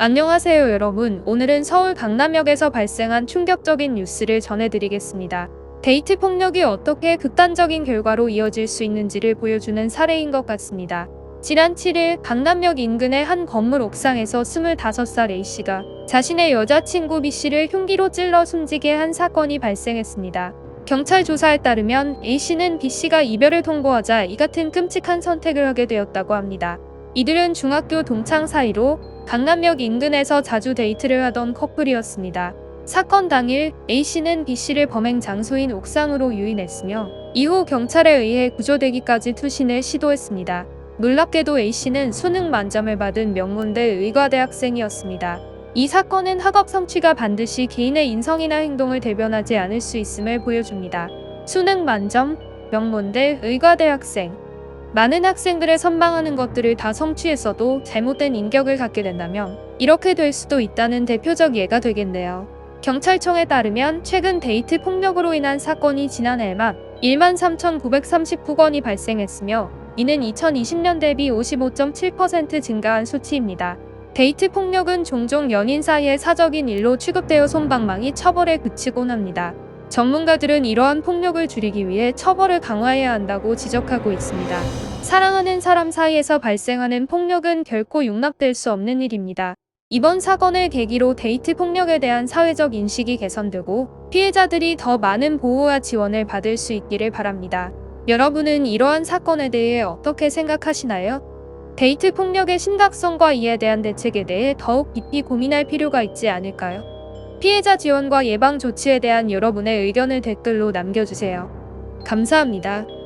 안녕하세요 여러분. 오늘은 서울 강남역에서 발생한 충격적인 뉴스를 전해드리겠습니다. 데이트 폭력이 어떻게 극단적인 결과로 이어질 수 있는지를 보여주는 사례인 것 같습니다. 지난 7일 강남역 인근의 한 건물 옥상에서 25살 A씨가 자신의 여자친구 B씨를 흉기로 찔러 숨지게 한 사건이 발생했습니다. 경찰 조사에 따르면 A씨는 B씨가 이별을 통보하자 이 같은 끔찍한 선택을 하게 되었다고 합니다. 이들은 중학교 동창 사이로 강남역 인근에서 자주 데이트를 하던 커플이었습니다. 사건 당일 A씨는 B씨를 범행 장소인 옥상으로 유인했으며 이후 경찰에 의해 구조되기까지 투신을 시도했습니다. 놀랍게도 A씨는 수능 만점을 받은 명문대 의과대 학생이었습니다. 이 사건은 학업 성취가 반드시 개인의 인성이나 행동을 대변하지 않을 수 있음을 보여줍니다. 수능 만점, 명문대 의과대 학생, 많은 학생들의 선망하는 것들을 다 성취했어도 잘못된 인격을 갖게 된다면 이렇게 될 수도 있다는 대표적 예가 되겠네요. 경찰청에 따르면 최근 데이트 폭력으로 인한 사건이 지난해 말 1만 3,939건이 발생했으며 이는 2020년 대비 55.7% 증가한 수치입니다. 데이트 폭력은 종종 연인 사이의 사적인 일로 취급되어 손방망이 처벌에 그치곤 합니다. 전문가들은 이러한 폭력을 줄이기 위해 처벌을 강화해야 한다고 지적하고 있습니다. 사랑하는 사람 사이에서 발생하는 폭력은 결코 용납될 수 없는 일입니다. 이번 사건을 계기로 데이트 폭력에 대한 사회적 인식이 개선되고 피해자들이 더 많은 보호와 지원을 받을 수 있기를 바랍니다. 여러분은 이러한 사건에 대해 어떻게 생각하시나요? 데이트 폭력의 심각성과 이에 대한 대책에 대해 더욱 깊이 고민할 필요가 있지 않을까요? 피해자 지원과 예방 조치에 대한 여러분의 의견을 댓글로 남겨주세요. 감사합니다.